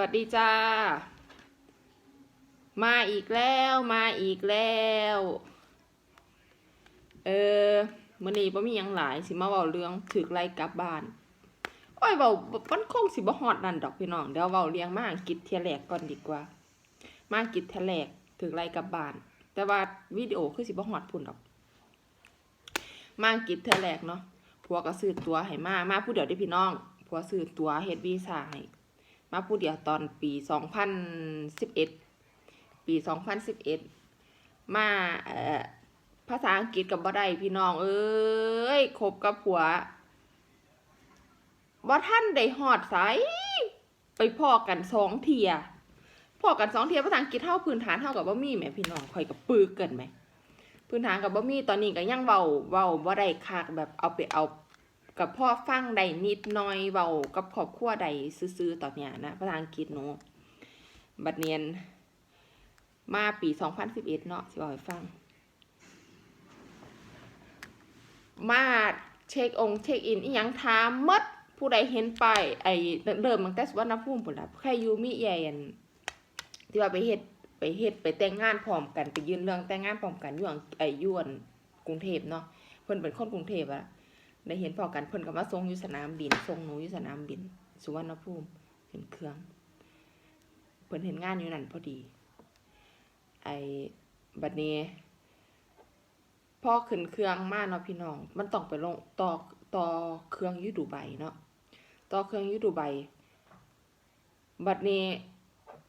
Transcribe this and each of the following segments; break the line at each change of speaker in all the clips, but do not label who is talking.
วัสดีจ้า มาอีกแล้วมาอีกแล้ว เออมื่อนี้บ่มียังหลายสิมาเว้าเรื่องถึกไล่กลับบ้าน โอ้ยเว้ามันคงสิบ่ฮอดนั่นดอกพี่น้องเดี๋ยวเว้าเรียงมาอังกฤษเทียแรกก่อนดีกว่า มาอังกฤษเทียแรกถึกไล่กลับบ้าน แต่ว่าวิดีโอคือสิบ่ฮอดพุ่นดอก มาอังกฤษเทียแรกเนาะผัวก็ซื้อตั๋วให้มามาผู้เดียวเด้พี่น้องผัวซื้อตั๋วเฮ็ดวีซ่าให้ มาผู้เดียวตอนปีสองพันสิบเอ็ดปีสองพันสิบเอ็ดมาภาษาอังกฤษกับบ่ได้พี่น้อง เอ้ยคบกับผัวบ่ท่านได้ฮอดไสไปพ่อกันสองเทียพ่อกันสองเทียภาษาอังกฤษเท่าพื้นฐานเท่ากับบ่มีแหมพี่น้องข่อยกับปึกเกินไหมพื้นฐานกับบ่มีตอนนี้ก็ยังเว้าเว้าบ่ได้คักแบบเอาไปเอา กับพ่อฟังได้นิดหน่อยเว้ากับครอบครัวได้ซื่อๆตอนเนี้ยนะภาษาอังกฤษหนูบัดเนียน มาปี2011เนาะสิบอกให้ฟัง มาเช็คองเช็คอินอีหยังถามมดผู้ใดเห็นไปไอ้เริ่มตั้งแต่สุวรรณภูมิพุ่นล่ะใครอยู่มีใหญ่อันที่ว่าไปเฮ็ดไปเฮ็ดไปแต่งงานพร้อมกันไปยืนเรื่องแต่งงานพร้อมกันอยู่อังไอ้อยวนกรุงเทพเนาะเพิ่นเป็นคนกรุงเทพอะ ได้เห็นพอกันเพิ่นก็มาส่งอยู่สนามบินส่งหนูอยู่สนามบิน สุวรรณภูมิเห็นเครื่อง เพิ่นเห็นงานอยู่นั่นพอดี ไอ้บัดนี้พอขึ้นเครื่องมาเนาะพี่น้อง มันต้องไปลงต่อต่อเครื่องยูดูไบเนาะต่อเครื่องยูดูไบบัดนี้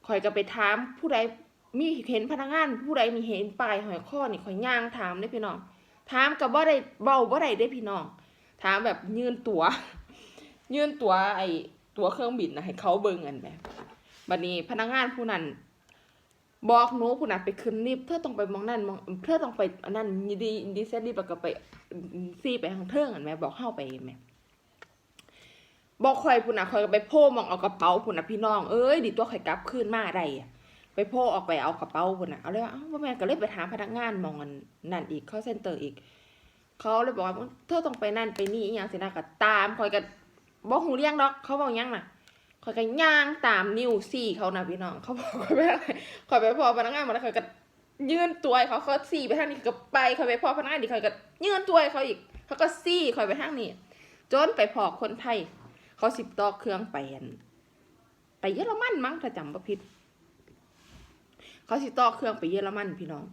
ข่อยก็ไปถามผู้ใดมีเห็นพนักงาน ผู้ใดมีเห็นป้ายหอยข้อนี่ข่อยย่างถามเด้พี่น้องถามกับบ่าได้เบาบ่าได้เด้พี่น้อง ถามแบบยื่นตัว๋ว ยื่นตั๋วไอ้ตั๋วเครื่องบินนะให้เขาเบิ่งกันแบบบัดนี้พนักงานผู้นั้นบอกหนูผู้นั้นไปขึ้นลิฟต์เธอต้องไปมองนั่นมองเธอต้องไปอันนั้นดีดีเซตลิฟต์แล้วก็ไปซีไปทางเทิงอันแหม่บอกเข้าไปแหม่บอกคอยผู้น่ะคอยไปโพมองเอากระเป๋าผู้น่ะพี่น้องเอ้ยดิตัวคอยกลับคืนมาได้อะไปโพออกไปเอากระเป๋าผู้น่ะเอาเลยว่าเอ้าแม่ก็เลยไปถามพนักงานมองนั่นอีกเขาเซ็นเตอร์อีก เขาเลยบอกว่าเธอต้องไปนั่นไปนี่อหย่างสินะก็ตามคอยก็บอกหูเลี้ยงดอก เขาบอกยังน่ะคอยก็ย่างตามนิ้วซี่เขานะพี่น้อง เขาบอกคอยไปคอยไปพอพนักงานมาแล้วคอยก็ยื่นตัวเขาเขาซี่ไปทางนี้ก็ไปคอยไปพอพนักงานดีคอยก็ยื่นตัวเขาอีก เขาก็ซี่คอยไปทางนี้จนไปพอคนไทย เขาสิบต่อเครื่องไปนไปเยอรมันมั้งถ้าจำบ่ผิด เขาสิต่อเครื่องไปเยอรมันพี่น้อง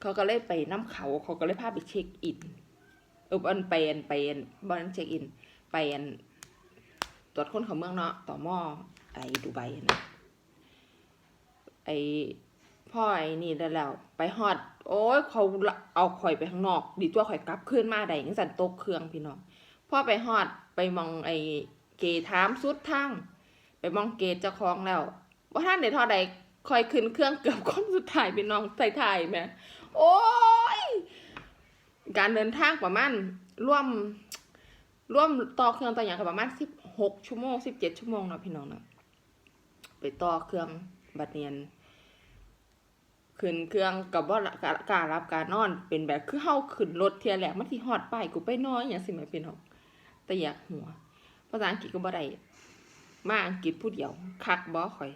เขาก็เลยไปน้ำเขา เขาก็เลยพาไปเช็คอินเอออันไปอันไปอันบอนเช็คอินไปอันตรวจคนเขาเมืองเนาะต่อหม้อไอ้ดูไบนะไอ้พ่อไอ้นี่ได้แล้วไปฮอด โอ้ยเขาเอาข่อยไปข้างนอก ดีตัวข่อยกลับขึ้นมาได้ยังสันตกเครื่องพี่น้องพ่อไปฮอดไปมองไอ้เกถามสุดทางไปมองเกตเจ้าของแล้วว่าท่านเดี๋ยวทอดใดคอยขึ้นเครื่องเกือบคนสุดท้ายพี่น้องใส่ถ่ายๆแหม่ โอ้ย การเดินทางประมาณร่วมร่วมต่อเครื่องต่ออย่างประมาณสิบหกชั่วโมงสิบเจ็ดชั่วโมงเนาะพี่น้องเนาะไปต่อเครื่องบัดเนียนขึ้นเครื่องกับว่าการรับการนอนเป็นแบบคือเฮาขึ้นรถเทียแหลกมันที่ฮอดไปกูไปนอนอย่างสิแม่พี่น้องแต่อยากหัวภาษาอังกฤษก็บ่ได้มาอังกฤษผู้เดียวคักบ่ข่อย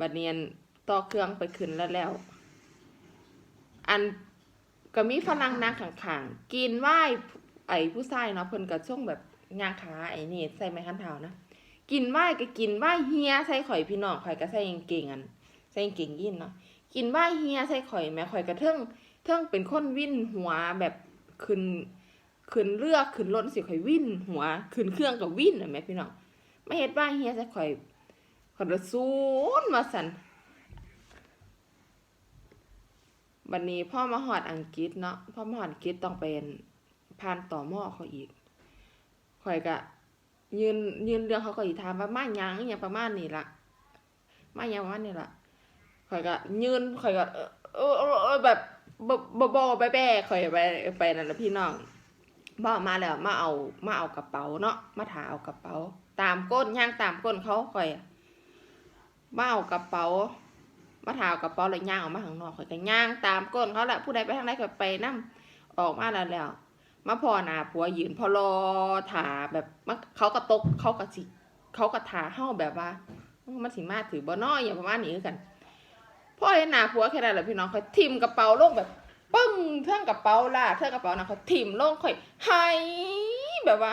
บัดเนียนต่อเครื่องไปขึ้นแล้วแล้ว อันก็มีฝรั่งนางข้างๆกินไหว้ไอ้ผู้ชายเนาะเพิ่นก็ช่วงแบบยางขาไอ้นี่ใส่ไม้คันเท้านะกินไหว้ก็กินไหว้เฮียใส่ข่อยพี่น้องข่อยก็ใส่กางเกงอันใส่กางเกงยีนเนาะกินไหว้เฮียใส่ข่อยแม่ข่อยก็เทิงเทิงเป็นคนวิ่นหัวแบบขึ้นขึ้นเรือขึ้นรถสิข่อยวิ่นหัวขึ้นเครื่องก็วิ่นน่ะแม่พี่น้องไม่เฮ็ดไหว้เฮียใส่ข่อยข่อยก็ซูนมาสั่น บันนี้พ่อมาหอดอังกฤษเนาะพ่อมาหอดอังกฤษต้องเป็นผ่านต่อหม้อเขาอีกข่อยก็ยืนยืนเรื่องเขาก็อีกถามว่ามาหยังอหย่างประมาณนี้ละมาหยังประมาณนี้ละข่อยก็ยืนข่อยก็เออเออเออแบบบบบบแบะข่อยไปไปนั่นแหละพี่น้องบ่มาแล้วมาเอามาเอากระเป๋าเนาะมาถาเอากระเป๋า ตามก้นย่างตามก้นเขาข่อยมาเอากระเป๋า มาถาวกระเป๋าเลยย่างออกมาข้างนอกข่อยก็ย่างตามก้นเขาแหละผู้ใดไปทางไหนก็ไปนํออกมาแล้วแล้วมาพอหน้าผัวยืนพอรอถาแบบเขาก็ตกเขาก็สิเขาก็ถาเฮาแบบว่ามันสิมาถือบ่น้อยอย่างประมาณนี้คือกันพ่อเห็นหน้าผัวแค่นั้นแหละพี่น้องค่อยทิมกระเป๋าลงแบบปึ้งเท่งกระเป๋าล่ะเท่งกระเป๋านะเขาทิมลงค่อยหายแบบว่า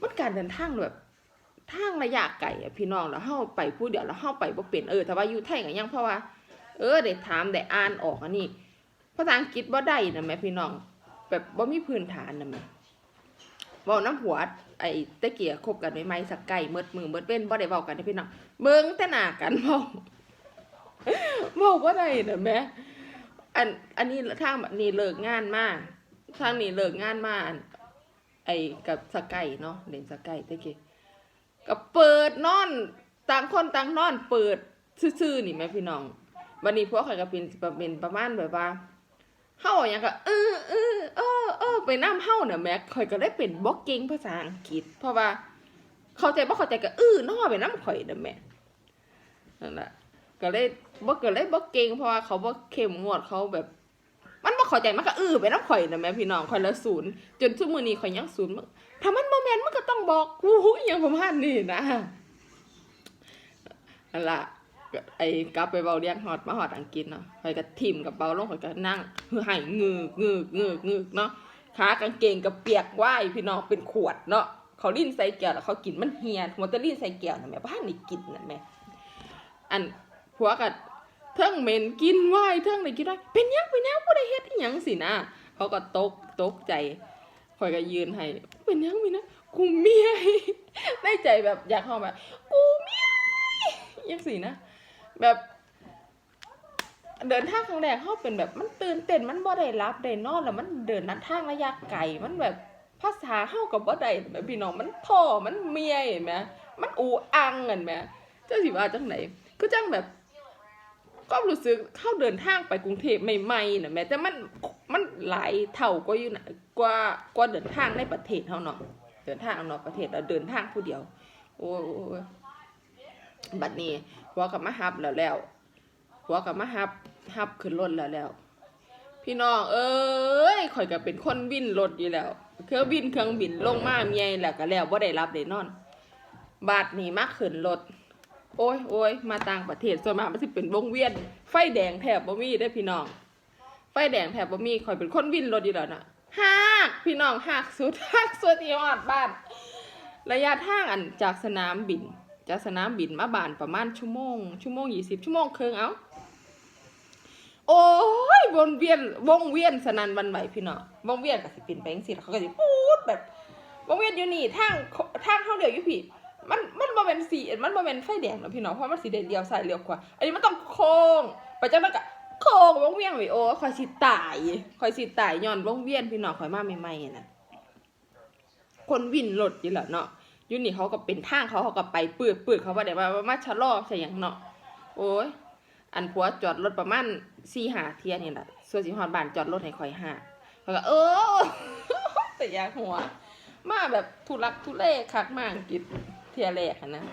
มันการเดินทางแบบ ทางระยะไกลอะพี่น้องแล้วเฮาไปผู้เดียวแล้วเฮาไปบ่เป็นเออแต่ว่าอยู่ไทยก็ยังเพราะว่า เออได้ถามได้อ่านออกอันนี้ภาษาอังกฤษบ่ได้นะแม่พี่น้อง แบบบ่มีพื้นฐานนะแม่เว้าน้ำหัวไอ้ตะเกียคบกันใหม่ๆสักไก่เมิดมือเมิดเว้นบ่ได้เว้ากันเด้อพี่น้องเบิ่งแต่หน้ากันเว้าเว้าบ่ได้นะแม่อันอันนี้ทางนี้เลิกงานมาทางนี้เลิกงานมาไอ้กับสกไก่เนาะเล่นสกไก่ตะกี้ ก็เปิดนอนต่างคนต่างนอนเปิดซื่อๆนี่แม่พี่น้องวันนี้พวกข่อยก็เป็นเป็นประมาณแบบว่าเฮาอย่างก็เออเออเออเออไปน้ำเฮาน่ะแม่ข่อยก็ได้เป็นบล็อกเก่งภาษาอังกฤษ เพราะว่า เข้าใจบ่เข้าใจก็เออน้อไปน้ำข่อยน่ะแม่นั่นแหละก็เลยบ่ก็เลยบ่เก่งเพราะว่าเขาบ่เข้มงวดเขาแบบ มันบ่เข้าใจมันก็เออไปน้ำข่อยน่ะแม่พี่น้องข่อยละศูนย์จนทุกมื้อนี้ข่อยยังศูนย์ ถ้ามันบ่แม่นมันก็ต้องบอกกูอหยังประมาณนี้นะนั่นล่ะไอ้กลับไปเบาเรียงฮอดมาฮอดอังกฤษเนาะข่อยก็ทิ่มกับเบาลงข่อยก็นั่งคือให้งืกงืกงืกงืกเนาะขากางเกงก็เปียกว่ายพี่น้องเป็นขวดเนาะเขาลิ้นใส่แก้วแล้วเขากินมันเฮียหัวตะลิ้นใส่แก้วน่ะแม่บ้านนี่กินน่ะแม่อันผัวก็เทิงเหม็นกินว่ายเทิงได้กินได้เป็นยังเป็นยังบ่ได้เฮ็ดอีหยังสินะเขาก็ตกตกใจ ข่อยก็ยืนให้เป็นยังมีนะกูเมียในใจแบบอยากเข้ามากูเมียยังสินะ แบบ เดินทางครั้งแรกเขาเป็นแบบมันตื่นเต้นมันบ่ได้รับได้นอนแล้วมันเดินนัดทางระยะไกลมันแบบภาษาเฮากับบ่ได้แบบพี่น้องมันท่อมันเมียเห็นไหมมันอูอังเห็นไหมเจ้าสิว่าจังไหนก็จังแบบ ก็รู้สึกเข้าเดินทางไปกรุงเทพใหม่ๆน่ะแม่แต่มันมันหลายเท่าก็อยู่นะกว่ากว่าเดินทางในประเทศเฮาเนาะเดินทางนอกประเทศแล้วเดินทางผู้เดียว โอ้ยบัดนี้หัวกับมาฮับแล้วแล้วหัวกับมาฮับฮับขึ้นรถแล้วแล้ว พี่น้องเอ้ยข่อยก็เป็นคนบินรถอยู่แล้ว เครื่องบินเครื่องบินลงมาเมียแล้วก็แล้วบ่ได้รับได้นอนบาดนี้มาขึ้นรถ โอ้ยโอ้ยมาต่างประเทศส่วนมากมันสิเป็นวงเวียน ไฟแดงแถบบ่มีได้พี่น้อง ไฟแดงแถบบ่มีข่อยเป็นคนวินรถอยู่แล้วนะฮากพี่น้องฮากสุดฮากสุดอีออดบ้าน ระยะทางอันจากสนามบิน จากสนามบินมาบ้านประมาณชั่วโมง ชั่วโมงยี่สิบชั่วโมงครึ่งเอาโอ้ยวนเวียนวงเวียนสนันวันไหวพี่น้องวงเวียนก็สิเป็นไปจังซี่แล้วเขาก็สิพูดแบบวงเวียนอยู่นี่ทางทางเข้าเดียวอยู่พี่ มันมันบ่เป็นสีมันบ่เป็นไฟแดงหรอกพี่น้องเพราะมันสีแดงเดียวซ้ายเลี้ยวขวาอันนี้มันต้องโค้งไปจังนั้นก็โค้งวงเวียนไว้โอ้ข่อยสิตายข่อยสิตายย้อนวงเวียนพี่น้องข่อยมาใหม่ๆน่ะคนวินรถอยู่แล้วเนาะยู่นี่เขาก็เป็นทางเขาเขาก็ไปปืดปืดเขาว่าเดี๋ยวมามาชะลอใส่หยังเนาะโอ้ยอันผัวจอดรถประมาณสี่หาเทียนี่แหละส่วนสิฮอดบ้านจอดรถให้ข่อยห้าเขาก็เออแต่ยาหัว มาแบบทุลักทุเลคักมากกิด เทียแรกนะ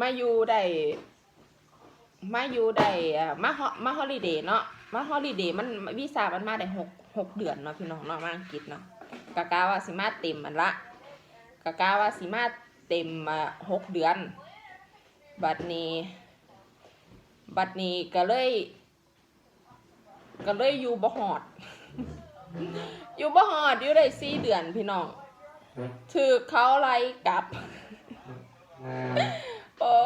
มาอยู่ได้ มาอยู่ได้มาฮอมาฮอลิเดย์เนาะ มาฮอลิเดย์มันวีซ่ามันมาได้หกหกเดือนเนาะพี่น้องเนาะมาอังกฤษเนาะกะกาว่าสิมาเต็มมันละกะกาว่าสิมาเต็มมาหกเดือน บัดนี้ บัดนี้ก็เลย ก็เลยอยู่บ่หอด อยู่บ่หอดอยู่ได้สี่เดือนพี่น้อง ถือเขาไล่กลับ โอ้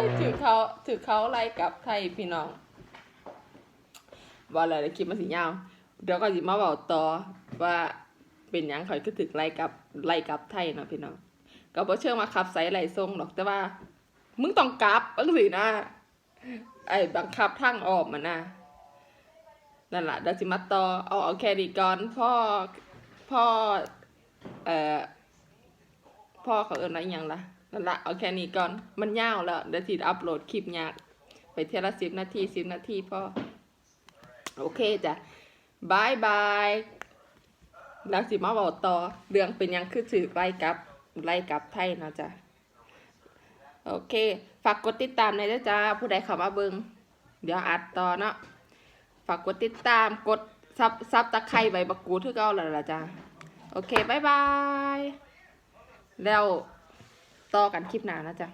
ยถือเขาถือเขาไล่กลับไทยพี่น้องว่าอะไรคลิปมันสิยาวเดี๋ยวก็สิมาบอกต่อว่าเป็นหยังข่อยก็ถึกไล่กลับไล่กลับไทยเนาะพี่น้องก็บ่เชื่อมาขับไสไล่ทรงหรอกแต่ว่า มึงต้องกลับบังสินะไอ้บังคับทางออกมันนะนั่นแหละเดี๋ยวสิมาต่อเอาเอาแค่ดีก่อนพ่อพ่อ เอ่อพ่อเขาเอิ้นอะไรอหยังล่ะนั่นละเอาแค่นี้ก่อนมันยาวแล้วเดี๋ยวสิอัพโหลดคลิปยากไปเทละสิบนาทีสิบนาทีพ่อโอเคจ้ะบายบายแล้วสิมาบอกต่อเรื่องเป็นยังคือถือไล่กลับไล่กลับไทยเนาะจ้ะโอเค ฝากกดติดตามในด้วยจ้าผู้ใดเข้ามาเบิงเดี๋ยวอัดต่อเนาะฝากกดติดตามกดซับซับตะไคร้ใบบักกูดที่เก่าแล้วล่ะจ้า โอเคบายบาย แล้วต่อกันคลิปหน้านะจ๊ะ